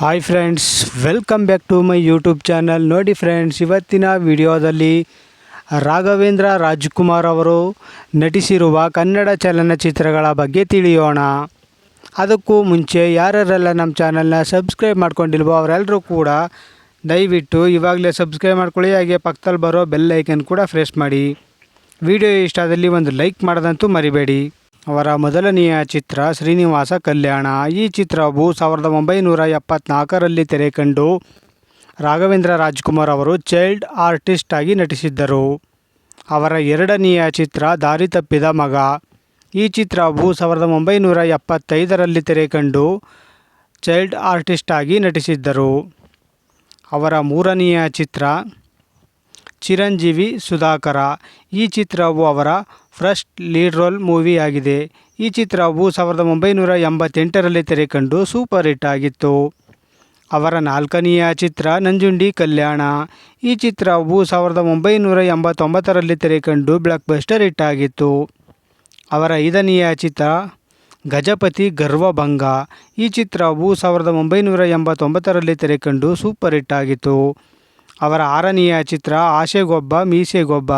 Hi friends welcome back to my YouTube channel ನೋಡಿ friends ಇವತ್ತಿನ ವಿಡಿಯೋದಲ್ಲಿ ರಾಘವೇಂದ್ರ ರಾಜ್ಕುಮಾರ್ ಅವರು ನಟಿಸಿರುವ ಕನ್ನಡ ಚಲನಚಿತ್ರಗಳ ಬಗ್ಗೆ ತಿಳಿಯೋಣ. ಅದಕ್ಕೂ ಮುಂಚೆ ಯಾರ್ಯಾರೆಲ್ಲ ನಮ್ಮ ಚಾನಲ್ನ ಸಬ್ಸ್ಕ್ರೈಬ್ ಮಾಡ್ಕೊಂಡಿಲ್ವೋ ಅವರೆಲ್ಲರೂ ಕೂಡ ದಯವಿಟ್ಟು ಇವಾಗಲೇ ಸಬ್ಸ್ಕ್ರೈಬ್ ಮಾಡ್ಕೊಳ್ಳಿ, ಹಾಗೆ ಪಕ್ಕದಲ್ಲಿ ಬರೋ ಬೆಲ್ ಐಕನ್ ಕೂಡ ಫ್ರೆಶ್ ಮಾಡಿ. ವಿಡಿಯೋ ಇಷ್ಟ ಆದಲ್ಲಿ ಒಂದು ಲೈಕ್ ಮಾಡೋದಂತೂ ಮರಿಬೇಡಿ. ಅವರ ಮೊದಲನೆಯ ಚಿತ್ರ ಶ್ರೀನಿವಾಸ ಕಲ್ಯಾಣ. ಈ ಚಿತ್ರವು ಸಾವಿರದ ಒಂಬೈನೂರ ಎಪ್ಪತ್ನಾಲ್ಕರಲ್ಲಿ ತೆರೆ ಕಂಡು ರಾಘವೇಂದ್ರ ರಾಜ್ಕುಮಾರ್ ಅವರು ಚೈಲ್ಡ್ ಆರ್ಟಿಸ್ಟ್ ಆಗಿ ನಟಿಸಿದ್ದರು. ಅವರ ಎರಡನೆಯ ಚಿತ್ರ ದಾರಿ ತಪ್ಪಿದ ಮಗ. ಈ ಚಿತ್ರವು ಸಾವಿರದ ಒಂಬೈನೂರ ಎಪ್ಪತ್ತೈದರಲ್ಲಿ ತೆರೆ ಕಂಡು ಚೈಲ್ಡ್ ಆರ್ಟಿಸ್ಟ್ ಆಗಿ ನಟಿಸಿದ್ದರು. ಅವರ ಮೂರನೆಯ ಚಿತ್ರ ಚಿರಂಜೀವಿ ಸುಧಾಕರ. ಈ ಚಿತ್ರವು ಅವರ ಫಸ್ಟ್ ಲೀಡ್ ರೋಲ್ ಮೂವಿ ಆಗಿದೆ. ಈ ಚಿತ್ರವು ಸಾವಿರದ ಒಂಬೈನೂರ ಎಂಬತ್ತೆಂಟರಲ್ಲಿ ತೆರೆ ಕಂಡು ಸೂಪರ್ ಹಿಟ್ ಆಗಿತ್ತು. ಅವರ ನಾಲ್ಕನೆಯ ಚಿತ್ರ ನಂಜುಂಡಿ ಕಲ್ಯಾಣ. ಈ ಚಿತ್ರವು ಸಾವಿರದ ಒಂಬೈನೂರ ಎಂಬತ್ತೊಂಬತ್ತರಲ್ಲಿ ತೆರೆ ಕಂಡು ಬ್ಲಾಕ್ ಬಸ್ಟರ್ ಹಿಟ್ ಆಗಿತ್ತು. ಅವರ ಐದನೆಯ ಚಿತ್ರ ಗಜಪತಿ ಗರ್ವಭಂಗ ಈ ಚಿತ್ರವು ಸಾವಿರದ ಒಂಬೈನೂರ ಎಂಬತ್ತೊಂಬತ್ತರಲ್ಲಿ ತೆರೆ ಕಂಡು ಸೂಪರ್ ಹಿಟ್ ಆಗಿತ್ತು. ಅವರ ಆರನೆಯ ಚಿತ್ರ ಆಶೆಗೊಬ್ಬ, ಮೀಸೆಗೊಬ್ಬ.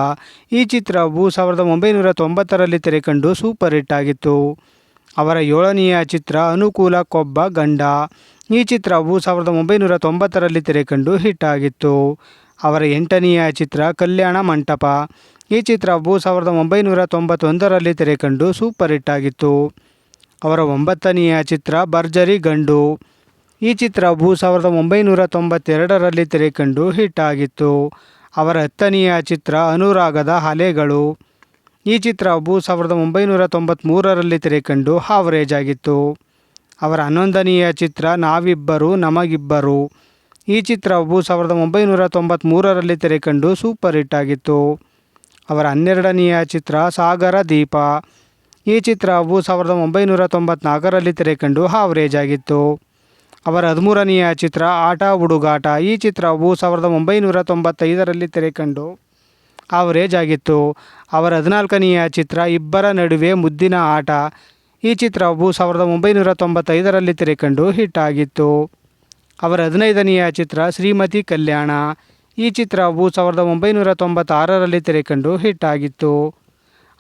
ಈ ಚಿತ್ರವು ಸಾವಿರದ ಒಂಬೈನೂರ ತೊಂಬತ್ತರಲ್ಲಿ ತೆರೆ ಕಂಡು ಸೂಪರ್ ಹಿಟ್ ಆಗಿತ್ತು. ಅವರ ಏಳನೆಯ ಚಿತ್ರ ಅನುಕೂಲಕ್ಕೊಬ್ಬ ಗಂಡ. ಈ ಚಿತ್ರವು ಸಾವಿರದ ಒಂಬೈನೂರ ತೊಂಬತ್ತರಲ್ಲಿ ತೆರೆ ಕಂಡು ಹಿಟ್ ಆಗಿತ್ತು. ಅವರ ಎಂಟನೆಯ ಚಿತ್ರ ಕಲ್ಯಾಣ ಮಂಟಪ. ಈ ಚಿತ್ರವು ಸಾವಿರದ ಒಂಬೈನೂರ ತೊಂಬತ್ತೊಂದರಲ್ಲಿ ತೆರೆ ಕಂಡು ಸೂಪರ್ ಹಿಟ್ ಆಗಿತ್ತು. ಅವರ ಒಂಬತ್ತನೆಯ ಚಿತ್ರ ಭರ್ಜರಿ ಗಂಡು. ಈ ಚಿತ್ರವು ಸಾವಿರದ ಒಂಬೈನೂರ ತೊಂಬತ್ತೆರಡರಲ್ಲಿ ತೆರೆ ಕಂಡು ಹಿಟ್ ಆಗಿತ್ತು. ಅವರ ಹತ್ತನೆಯ ಚಿತ್ರ ಅನುರಾಗದ ಅಲೆಗಳು ಈ ಚಿತ್ರವು ಸಾವಿರದ ಒಂಬೈನೂರ ತೊಂಬತ್ತ್ಮೂರರಲ್ಲಿ ತೆರೆಕಂಡು ಹಾವರೇಜ್ ಆಗಿತ್ತು. ಅವರ ಹನ್ನೊಂದನೆಯ ಚಿತ್ರ ನಾವಿಬ್ಬರು ನಮಗಿಬ್ಬರು. ಈ ಚಿತ್ರವು ಸಾವಿರದ ಒಂಬೈನೂರ ತೊಂಬತ್ತ್ಮೂರರಲ್ಲಿ ತೆರೆಕಂಡು ಸೂಪರ್ ಹಿಟ್ ಆಗಿತ್ತು. ಅವರ ಹನ್ನೆರಡನೆಯ ಚಿತ್ರ ಸಾಗರ ದೀಪ. ಈ ಚಿತ್ರವು ಸಾವಿರದ ಒಂಬೈನೂರ ತೊಂಬತ್ನಾಲ್ಕರಲ್ಲಿ ತೆರೆ ಕಂಡು ಹಾವರೇಜ್ ಆಗಿತ್ತು. ಅವರ ಹದಿಮೂರನೆಯ ಚಿತ್ರ ಆಟ ಹುಡುಗಾಟ. ಈ ಚಿತ್ರವು ಸಾವಿರದ ಒಂಬೈನೂರ ತೊಂಬತ್ತೈದರಲ್ಲಿ ತೆರೆ ಕಂಡು ಆವರೇಜ್ ಆಗಿತ್ತು. ಅವರ ಹದಿನಾಲ್ಕನೆಯ ಚಿತ್ರ ಇಬ್ಬರ ನಡುವೆ ಮುದ್ದಿನ ಆಟ. ಈ ಚಿತ್ರವು ಸಾವಿರದ ಒಂಬೈನೂರ ತೊಂಬತ್ತೈದರಲ್ಲಿ ತೆರೆ ಕಂಡು ಹಿಟ್ ಆಗಿತ್ತು. ಅವರ ಹದಿನೈದನೆಯ ಚಿತ್ರ ಶ್ರೀಮತಿ ಕಲ್ಯಾಣ. ಈ ಚಿತ್ರವು ಸಾವಿರದ ಒಂಬೈನೂರ ತೊಂಬತ್ತಾರರಲ್ಲಿ ತೆರೆ ಕಂಡು ಹಿಟ್ ಆಗಿತ್ತು.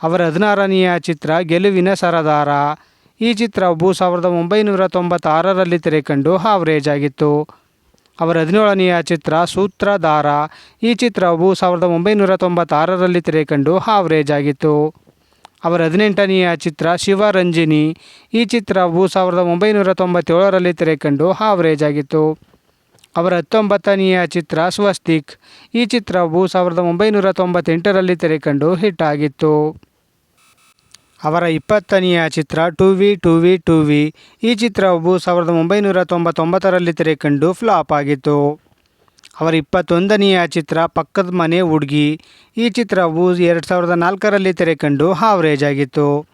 ಅವರ ಹದಿನಾರನೆಯ ಚಿತ್ರ ಗೆಲುವಿನ ಸರದಾರ. ಈ ಚಿತ್ರವು ಸಾವಿರದ ಒಂಬೈನೂರ ತೊಂಬತ್ತಾರರಲ್ಲಿ ತೆರೆ ಕಂಡು ಹಾವರೇಜ್ ಆಗಿತ್ತು ಅವರ ಹದಿನೇಳನೆಯ ಚಿತ್ರ ಸೂತ್ರಧಾರ. ಈ ಚಿತ್ರವು ಸಾವಿರದ ಒಂಬೈನೂರ ತೊಂಬತ್ತಾರರಲ್ಲಿ ತೆರೆ ಕಂಡು ಹಾವರೇಜ್ ಆಗಿತ್ತು ಅವರ ಹದಿನೆಂಟನೆಯ ಚಿತ್ರ ಶಿವರಂಜಿನಿ. ಈ ಚಿತ್ರವು ಸಾವಿರದ ಒಂಬೈನೂರ ತೊಂಬತ್ತೇಳರಲ್ಲಿ ತೆರೆಕಂಡು ಹಾವರೇಜ್ ಆಗಿತ್ತು ಅವರ ಹತ್ತೊಂಬತ್ತನೆಯ ಚಿತ್ರ ಸ್ವಸ್ತಿಕ್. ಈ ಚಿತ್ರವು ಸಾವಿರದ ಒಂಬೈನೂರ ತೊಂಬತ್ತೆಂಟರಲ್ಲಿ ತೆರೆ ಕಂಡು ಹಿಟ್ ಆಗಿತ್ತು. ಅವರ ಇಪ್ಪತ್ತನೆಯ ಚಿತ್ರ to V to V to V. ಈ ಚಿತ್ರವು ಸಾವಿರದ ಒಂಬೈನೂರ ತೊಂಬತ್ತೊಂಬತ್ತರಲ್ಲಿ ತೆರೆ ಕಂಡು ಫ್ಲಾಪ್ ಆಗಿತ್ತು. ಅವರ ಇಪ್ಪತ್ತೊಂದನೆಯ ಚಿತ್ರ ಪಕ್ಕದ ಮನೆ ಹುಡುಗಿ. ಈ ಚಿತ್ರವು ಎರಡು ಸಾವಿರದ ನಾಲ್ಕರಲ್ಲಿ ತೆರೆ ಕಂಡು ಹಾವರೇಜ್ ಆಗಿತ್ತು.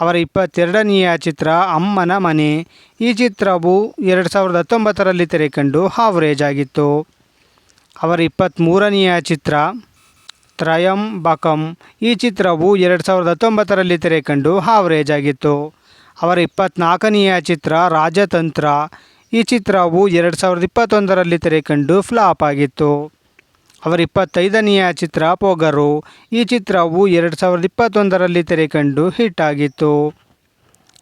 ಅವರ ಇಪ್ಪತ್ತೆರಡನೆಯ ಚಿತ್ರ ಅಮ್ಮನ ಮನೆ. ಈ ಚಿತ್ರವು ಎರಡು ಸಾವಿರದ ಹತ್ತೊಂಬತ್ತರಲ್ಲಿ ತೆರೆ ಕಂಡು ಹಾವರೇಜ್ ಆಗಿತ್ತು. ಅವರ ಇಪ್ಪತ್ತ್ಮೂರನೆಯ ಚಿತ್ರ ತ್ರಯಂಬಕಂ. ಈ ಚಿತ್ರವು ಎರಡು ಸಾವಿರದ ಹತ್ತೊಂಬತ್ತರಲ್ಲಿ ತೆರೆ ಕಂಡು ಹಾವರೇಜ್ ಆಗಿತ್ತು ಅವರ ಇಪ್ಪತ್ತ್ನಾಲ್ಕನೆಯ ಚಿತ್ರ ರಾಜತಂತ್ರ. ಈ ಚಿತ್ರವು ಎರಡು ಸಾವಿರದ ಇಪ್ಪತ್ತೊಂದರಲ್ಲಿ ತೆರೆ ಕಂಡು ಫ್ಲಾಪ್ ಆಗಿತ್ತು. ಅವರ ಇಪ್ಪತ್ತೈದನೆಯ ಚಿತ್ರ ಪೊಗರು. ಈ ಚಿತ್ರವು ಎರಡು ಸಾವಿರದ ಇಪ್ಪತ್ತೊಂದರಲ್ಲಿ ತೆರೆ ಕಂಡು ಹಿಟ್ ಆಗಿತ್ತು.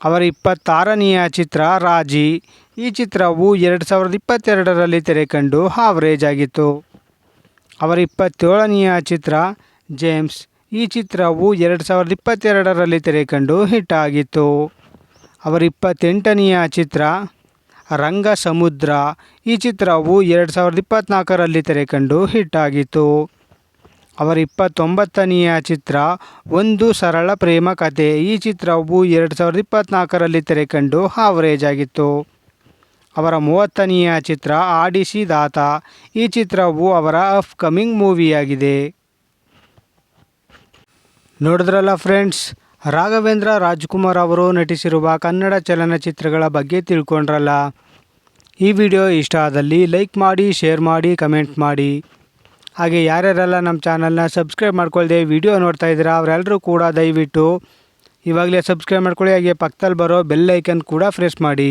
ಅವರ ಇಪ್ಪತ್ತಾರನೆಯ ಚಿತ್ರ ರಾಜಿ. ಈ ಚಿತ್ರವು ಎರಡು ಸಾವಿರದ ಇಪ್ಪತ್ತೆರಡರಲ್ಲಿ ತೆರೆ ಕಂಡು ಹಾವರೇಜ್ ಆಗಿತ್ತು ಅವರ ಇಪ್ಪತ್ತೇಳನೆಯ ಚಿತ್ರ, ಜೇಮ್ಸ್. ಈ ಚಿತ್ರವು ಎರಡು ಸಾವಿರದ ಇಪ್ಪತ್ತೆರಡರಲ್ಲಿ ತೆರೆ ಕಂಡು ಹಿಟ್ ಆಗಿತ್ತು ಅವರ ಇಪ್ಪತ್ತೆಂಟನೆಯ ಚಿತ್ರ ರಂಗ ಸಮುದ್ರ ಈ ಚಿತ್ರವು ಎರಡು ಸಾವಿರದ ಇಪ್ಪತ್ತ್ನಾಲ್ಕರಲ್ಲಿ ತೆರೆ ಕಂಡು ಹಿಟ್ ಆಗಿತ್ತು ಅವರ ಇಪ್ಪತ್ತೊಂಬತ್ತನೆಯ ಚಿತ್ರ, ಒಂದು ಸರಳ ಪ್ರೇಮ ಕಥೆ ಈ ಚಿತ್ರವು ಎರಡು ಸಾವಿರದ ಇಪ್ಪತ್ತ್ನಾಲ್ಕರಲ್ಲಿ ತೆರೆ ಕಂಡು ಹಾವರೇಜ್ ಆಗಿತ್ತು ಅವರ ಮೂವತ್ತನೆಯ ಚಿತ್ರ ಆಡಿಸಿ ದಾತ. ಈ ಚಿತ್ರವು ಅವರ ಅಪ್ಕಮಿಂಗ್ ಮೂವಿಯಾಗಿದೆ. ನೋಡಿದ್ರಲ್ಲ ಫ್ರೆಂಡ್ಸ್, ರಾಘವೇಂದ್ರ ರಾಜ್ಕುಮಾರ್ ಅವರು ನಟಿಸಿರುವ ಕನ್ನಡ ಚಲನಚಿತ್ರಗಳ ಬಗ್ಗೆ ತಿಳ್ಕೊಂಡ್ರಲ್ಲ. ಈ ವಿಡಿಯೋ ಇಷ್ಟ ಆದಲ್ಲಿ ಲೈಕ್ ಮಾಡಿ, ಶೇರ್ ಮಾಡಿ, ಕಮೆಂಟ್ ಮಾಡಿ. ಹಾಗೆ ಯಾರ್ಯಾರೆಲ್ಲ ನಮ್ಮ ಚಾನಲ್ನ ಸಬ್ಸ್ಕ್ರೈಬ್ ಮಾಡ್ಕೊಳ್ದೆ ವಿಡಿಯೋ ನೋಡ್ತಾ ಇದ್ದೀರಾ ಅವರೆಲ್ಲರೂ ಕೂಡ ದಯವಿಟ್ಟು ಇವಾಗಲೇ ಸಬ್ಸ್ಕ್ರೈಬ್ ಮಾಡ್ಕೊಳ್ಳಿ, ಹಾಗೆ ಪಕ್ಕದಲ್ಲಿ ಬರೋ ಬೆಲ್ ಐಕನ್ ಕೂಡ ಪ್ರೆಸ್ ಮಾಡಿ.